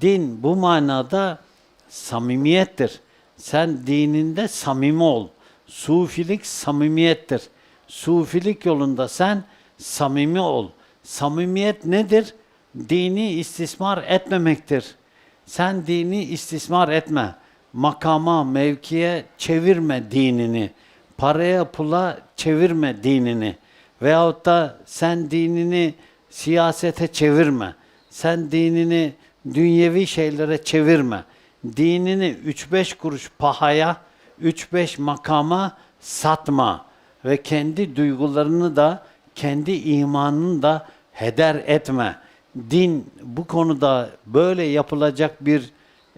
Din bu manada samimiyettir. Sen dininde samimi ol. Sufilik samimiyettir. Sufilik yolunda sen samimi ol. Samimiyet nedir? Dini istismar etmemektir. Sen dini istismar etme. Makama, mevkiye çevirme dinini. Paraya, pula çevirme dinini. Veyahut da sen dinini siyasete çevirme. Sen dinini dünyevi şeylere çevirme. Dinini 3-5 kuruş pahaya, 3-5 makama satma ve kendi duygularını da kendi imanını da heder etme. Din bu konuda böyle yapılacak bir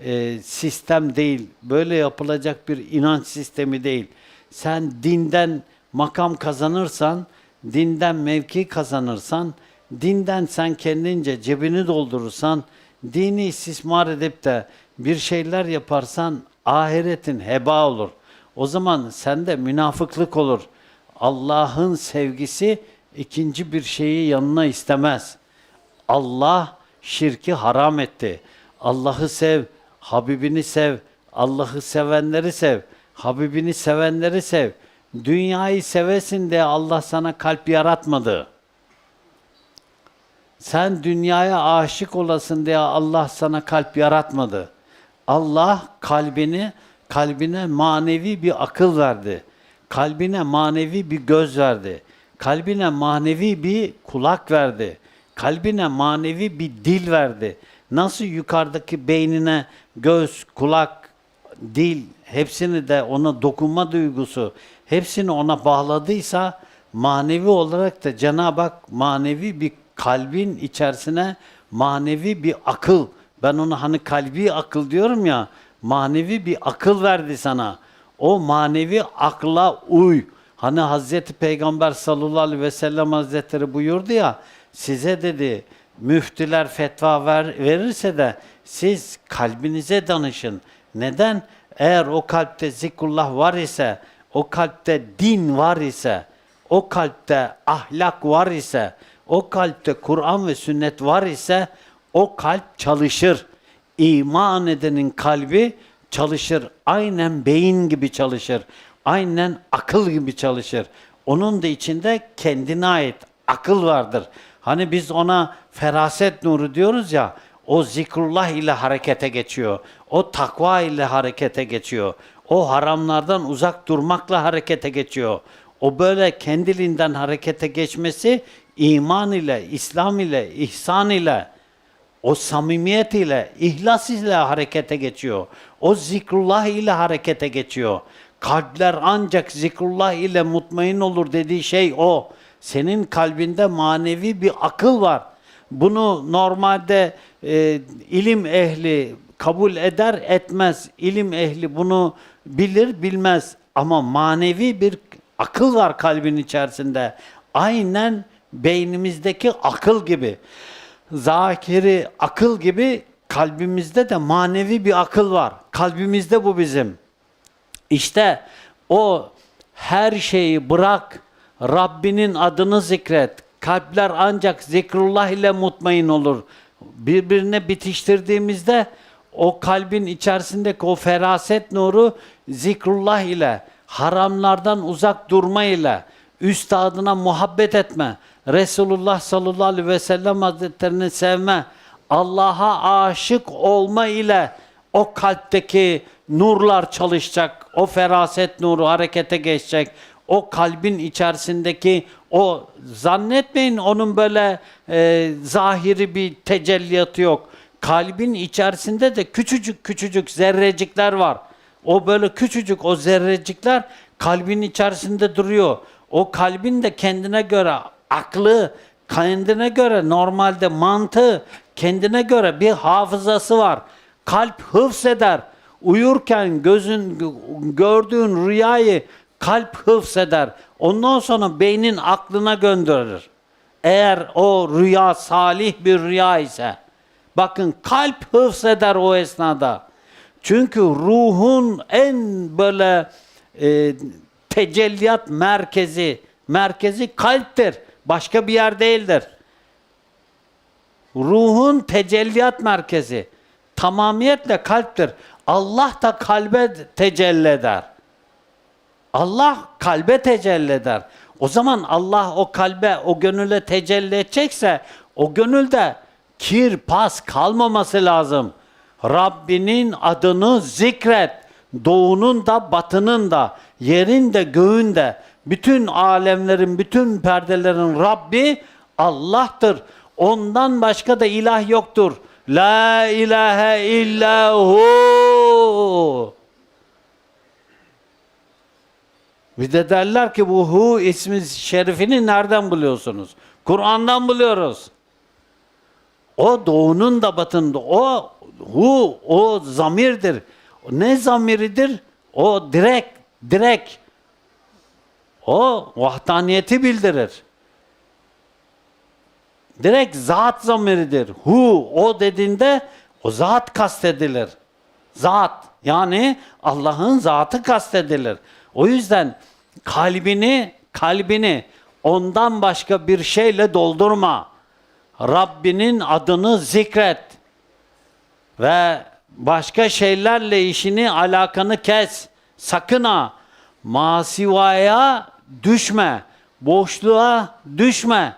e, sistem değil, böyle yapılacak bir inanç sistemi değil. Sen dinden makam kazanırsan, dinden mevki kazanırsan, dinden sen kendince cebini doldurursan, dini istismar edip de bir şeyler yaparsan ahiretin heba olur. O zaman sende münafıklık olur. Allah'ın sevgisi ikinci bir şeyi yanına istemez. Allah şirki haram etti. Allah'ı sev, Habibini sev, Allah'ı sevenleri sev, Habibini sevenleri sev. Dünyayı sevesin diye Allah sana kalp yaratmadı. Sen dünyaya aşık olasın diye Allah sana kalp yaratmadı. Allah kalbini kalbine manevi bir akıl verdi. Kalbine manevi bir göz verdi. Kalbine manevi bir kulak verdi. Kalbine manevi bir dil verdi. Nasıl yukarıdaki beynine göz, kulak, dil hepsini de ona dokunma duygusu hepsini ona bağladıysa manevi olarak da Cenab-ı Hak manevi bir kalbin içerisine manevi bir akıl ben ona hani kalbi akıl diyorum ya manevi bir akıl verdi sana. O manevi akla uy. Hani Hazreti Peygamber sallallahu aleyhi ve sellem Hazretleri buyurdu ya size dedi müftüler fetva ver, verirse de siz kalbinize danışın. Neden? Eğer o kalpte zikrullah var ise, o kalpte din var ise, o kalpte ahlak var ise, o kalpte Kur'an ve sünnet var ise o kalp çalışır. İman edenin kalbi çalışır. Aynen beyin gibi çalışır. Aynen akıl gibi çalışır. Onun da içinde kendine ait akıl vardır. Hani biz ona feraset nuru diyoruz ya, o zikrullah ile harekete geçiyor. O takva ile harekete geçiyor. O haramlardan uzak durmakla harekete geçiyor. O böyle kendiliğinden harekete geçmesi iman ile, İslam ile, ihsan ile, o samimiyet ile, ihlas ile harekete geçiyor. O zikrullah ile harekete geçiyor. Kalpler ancak zikrullah ile mutmain olur dediği şey o. Senin kalbinde manevi bir akıl var. Bunu normalde e, ilim ehli kabul eder etmez. İlim ehli bunu bilir bilmez. Ama manevi bir akıl var kalbin içerisinde. Aynen beynimizdeki akıl gibi. Zakiri akıl gibi kalbimizde de manevi bir akıl var. Kalbimizde bu bizim. İşte o her şeyi bırak, Rabbinin adını zikret. Kalpler ancak zikrullah ile mutmain olur. Birbirine bitiştirdiğimizde o kalbin içerisindeki o feraset nuru zikrullah ile, haramlardan uzak durma ile, üstadına muhabbet etme, Resulullah sallallahu aleyhi ve sellem hazretlerini sevme, Allah'a aşık olma ile o kalpteki nurlar çalışacak, o feraset nuru harekete geçecek, o kalbin içerisindeki o zannetmeyin onun böyle e, zahiri bir tecelliyatı yok. Kalbin içerisinde de küçücük küçücük zerrecikler var. O böyle küçücük o zerrecikler kalbin içerisinde duruyor. O kalbin de kendine göre aklı, kendine göre normalde mantığı, kendine göre bir hafızası var. Kalp hıfzeder. Uyurken gözün gördüğün rüyayı kalp hıfzeder. Ondan sonra beynin aklına gönderir. Eğer o rüya salih bir rüya ise. Bakın kalp hıfzeder o esnada. Çünkü ruhun en böyle e, tecelliyat merkezi, merkezi kalptir. Başka bir yer değildir. Ruhun tecelliyat merkezi. tamamiyetle kalptir. Allah da kalbe tecelli eder. Allah kalbe tecelli eder. O zaman Allah o kalbe, o gönüle tecelli edecekse o gönülde kir, pas kalmaması lazım. Rabbinin adını zikret. Doğunun da batının da, yerin de göğün de, bütün alemlerin, bütün perdelerin Rabbi Allah'tır. Ondan başka da ilah yoktur. La ilahe illahu. Bir de derler ki bu hu ismi şerifini nereden buluyorsunuz? Kur'an'dan buluyoruz. O doğunun da batında. O hu, o zamirdir. Ne zamiridir? O direkt, direkt. O vahdaniyeti bildirir. Direkt zat zamiridir. Hu, o dediğinde o zat kastedilir. Zat yani Allah'ın zatı kastedilir. O yüzden kalbini kalbini ondan başka bir şeyle doldurma. Rabbinin adını zikret. Ve başka şeylerle işini alakanı kes. Sakın ha. Masivaya düşme. Boşluğa düşme.